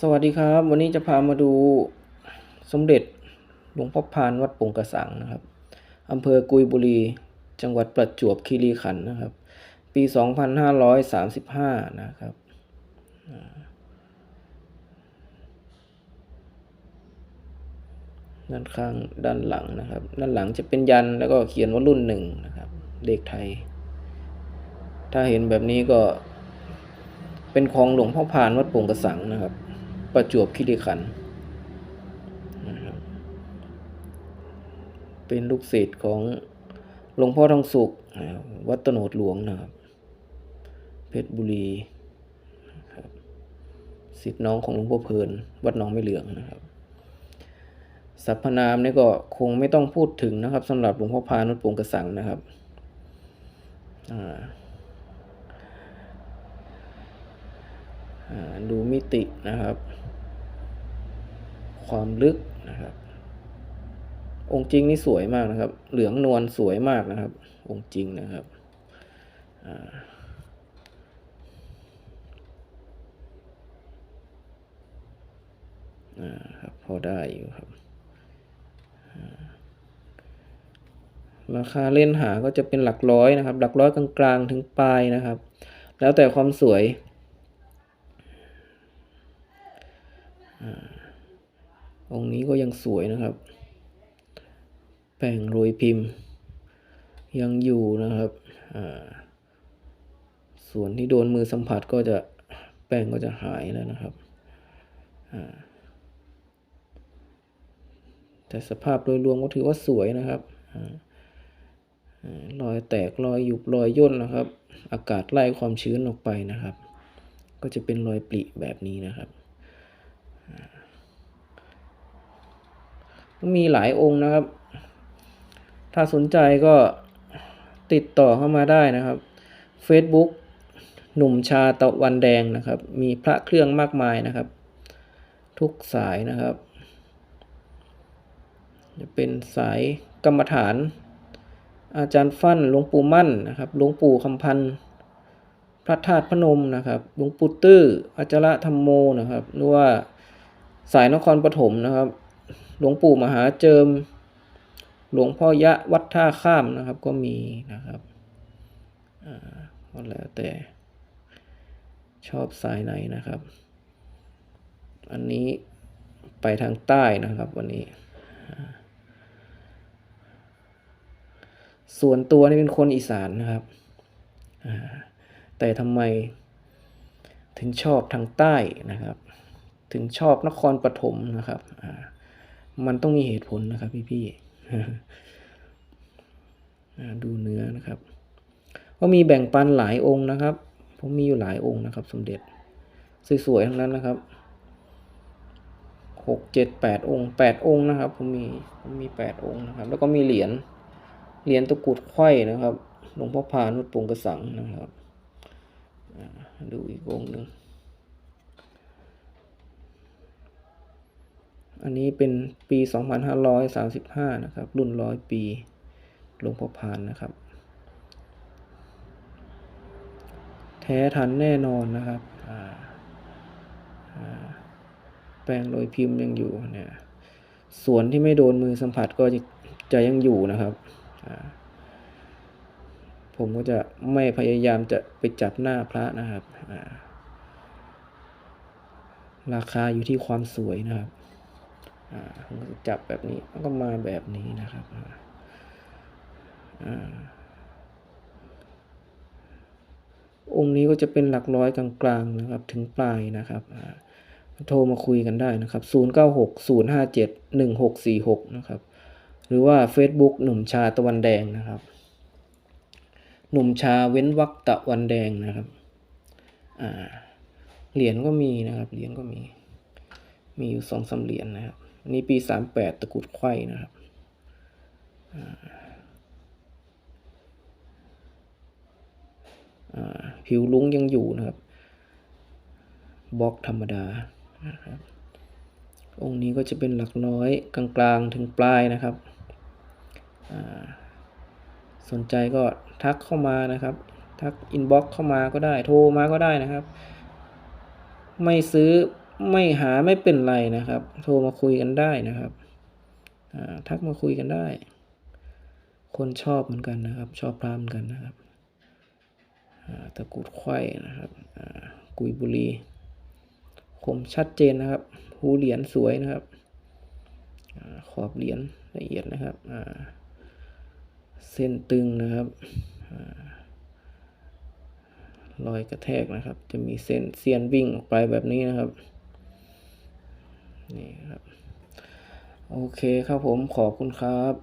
สวัสดีครับ วันนี้จะพามาดูสมเด็จหลวงพ่อพานวัดโป่งกระสังนะครับอำเภอกุยบุรี จังหวัดประจวบคีรีขันธ์นะครับ ปี 2535 นะครับอ่าด้านข้างด้านหลังนะครับ ด้านหลังจะเป็นยันแล้วก็เขียนว่ารุ่นหนึ่งนะครับเลขไทย ถ้าเห็นแบบนี้ก็เป็นของหลวงพ่อพานวัดโป่งกระสังนะครับ ประจวบคีรีขันธ์นะครับเป็นลูกศิษย์ของหลวงพ่อทองสุขวัดตโนดหลวงนะครับ เพชรบุรีครับศิษย์น้องของหลวงพ่อเพลิน วัดหนองไม่เหลืองนะครับสรรพนามนี่ก็คงไม่ต้องพูดถึงนะครับสำหรับหลวงพ่อพานวัดโป่งกระสังนะครับดูมิตินะครับ ความลึกนะครับ องค์จริงนี่สวยมากนะครับ เหลืองนวลสวยมากนะครับ องค์จริงนะครับอ่าอ่าครับพอได้อยู่ครับ ราคาเล่นหาก็จะเป็นหลักร้อยนะครับ หลักร้อยกลางๆถึงปลายนะครับ แล้วแต่ความสวยอ องค์นี้ก็ยังสวยนะครับ แป้งโรยพิมพ์ ยังอยู่นะครับ ส่วนที่โดนมือสัมผัสก็จะแป้งก็จะหายแล้วนะครับ แต่สภาพโดยรวมก็ถือว่าสวยนะครับอ่าอ่ารอยแตกรอยหยุบรอยย่นนะครับ อากาศไล่ความชื้นออกไปนะครับ ก็จะเป็นรอยปริแบบนี้นะครับ มีหลายองค์นะครับ ถ้าสนใจก็ติดต่อเข้ามาได้นะครับ Facebook หนุ่มชาตะวันแดงนะครับ มีพระเครื่องมากมายนะครับ ทุกสายนะครับ จะเป็นสายกรรมฐาน อาจารย์ฟั่นหลวงปู่มั่นนะครับหลวงปู่คำพันธ์พระธาตุพนมนะครับหลวงปู่ตื้ออาจารธรรมโมนะครับหรือว่าสายนครปฐมนะครับ หลวงปู่มหาเจิม หลวงพ่อยะวัดท่าข้ามนะครับก็มีนะครับอ่าก็แล้วแต่ชอบสายไหนนะครับ อันนี้ไปทางใต้นะครับวันนี้ ส่วนตัวนี่เป็นคนอีสานนะครับ แต่ทำไมถึงชอบทางใต้นะครับ ถึงชอบนครปฐมนะครับอ่า มันต้องมีเหตุผลนะครับพี่พี่ๆดูเนื้อนะครับก็มีแบ่งปันหลายองค์นะครับ ผมมีอยู่หลายองค์นะครับ สมเด็จ สวยๆทั้งนั้นนะครับหกเจ็ดแปดองค์แปดองค์นะครับ ผมมีผมมีแปดองค์นะครับ แล้วก็มีเหรียญเหรียญตะกรุดไขว้นะครับหลวงพ่อพานวัดโปงกระสังนะครับดูอีกองค์หนึ่ง อันนี้เป็นปี 2535 นะครับ รุ่นร้อยปีหลวงพ่อพานนะครับ แท้ทันแน่นอนนะครับแปลงโรยพิมพ์ยังอยู่เนี่ยส่วนที่ไม่โดนมือสัมผัสก็จะจะยังอยู่นะครับ ผมก็จะไม่พยายามจะไปจับหน้าพระนะครับ ราคาอยู่ที่ความสวยนะครับ อ่าผมก็จับแบบนี้แล้วก็มาแบบนี้นะครับอ่าองค์นี้ก็จะเป็นหลักร้อยกลางๆนะครับ ถึงปลายนะครับโทรมาคุยกันได้นะครับ 096 057 1646 นะครับ หรือว่า Facebook หนุ่มชาตะวันแดงนะครับ หนุ่มชาเว้นวักตะวันแดงนะครับเหรียญก็มีนะครับ เหรียญก็มี มีอยู่สองสาเหรียญนะครับ อันนี้ปีสามแปดตะกุดไขว้นะครับผิวลุ้งยังอยู่นะครับบล็อกธรรมดานะครับองค์นี้ก็จะเป็นหลักน้อยกลางๆถึงปลายนะครับ สนใจก็ทักเข้ามานะครับ ทักอินบ็อกเข้ามาก็ได้ โทรมาก็ได้นะครับ ไม่ซื้อ ไม่หาไม่เป็นไรนะครับ โทรมาคุยกันได้นะครับทักมาคุยกันได้ คนชอบเหมือนกันนะครับ ชอบพระเหมือนกันนะครับตะกุดไข่นะครับกุยบุรีคมชัดเจนนะครับ หูเหรียญสวยนะครับอขอบเหรียญละเอียดนะครับเส้นตึงนะครับอรอยกระแทกนะครับ จะมีเส้นเสียนวิ่งออกไปแบบนี้นะครับ นี่ครับ โอเคครับผมขอบคุณครับ